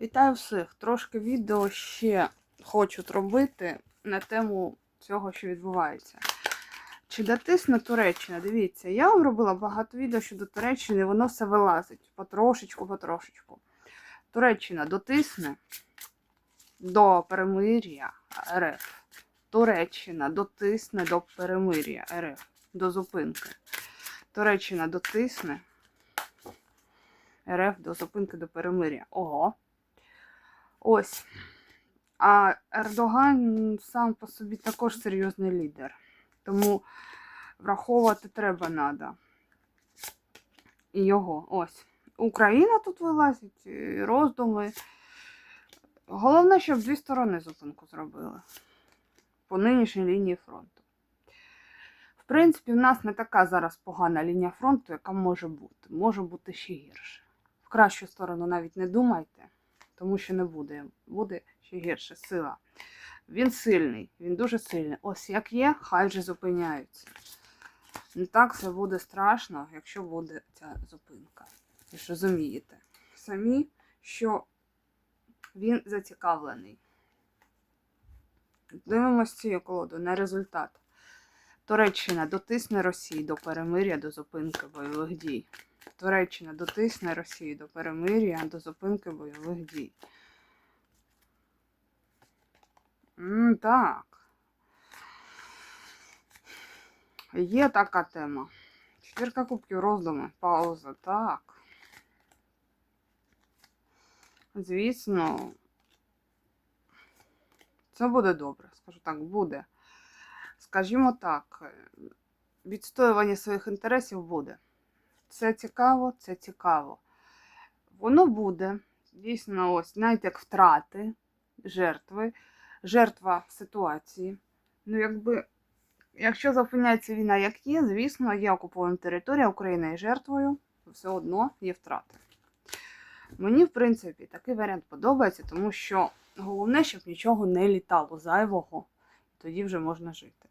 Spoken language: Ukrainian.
Вітаю всіх! Трошки відео ще хочу робити на тему цього, що відбувається. Чи дотисне Туреччина? Дивіться, я вам робила багато відео щодо Туреччини, воно все вилазить потрошечку, потрошечку. Туреччина дотисне до перемир'я РФ. Туреччина дотисне до перемир'я РФ, до зупинки. Туреччина дотисне РФ до зупинки до перемир'я. Ого. Ось. А Ердоган сам по собі також серйозний лідер. Тому враховувати треба надо. І його. Ось. Україна тут вилазить, роздуми. Головне, щоб дві сторони зупинку зробили. По нинішній лінії фронту. В принципі, в нас не така зараз погана лінія фронту, яка може бути. Може бути ще гірше. В кращу сторону навіть не думайте, тому що не буде. Буде ще гірше сила. Він сильний, він дуже сильний. Ось як є, хай вже зупиняються. Не так все буде страшно, якщо буде ця зупинка. Ви ж розумієте самі, що він зацікавлений. Дивимось цю колоду на результат. Туреччина дотисне Росію до перемир'я до зупинки бойових дій. Туреччина дотисне Росію до перемир'я до зупинки бойових дій. М, так. Є така тема. Четвірка кубків роздуми. Пауза. Так. Звісно, це буде добре, скажу так, буде. Скажімо так, е, відстоювання своїх інтересів буде. Це цікаво, це цікаво. Воно буде. Дійсно, ось, навіть як втрати, жертви, жертва ситуації. Ну, якби, якщо зупиняється війна, як є, звісно, є окупована територія, Україна є жертвою, то все одно є втрати. Мені, в принципі, такий варіант подобається, тому що головне, щоб нічого не літало зайвого, тоді вже можна жити.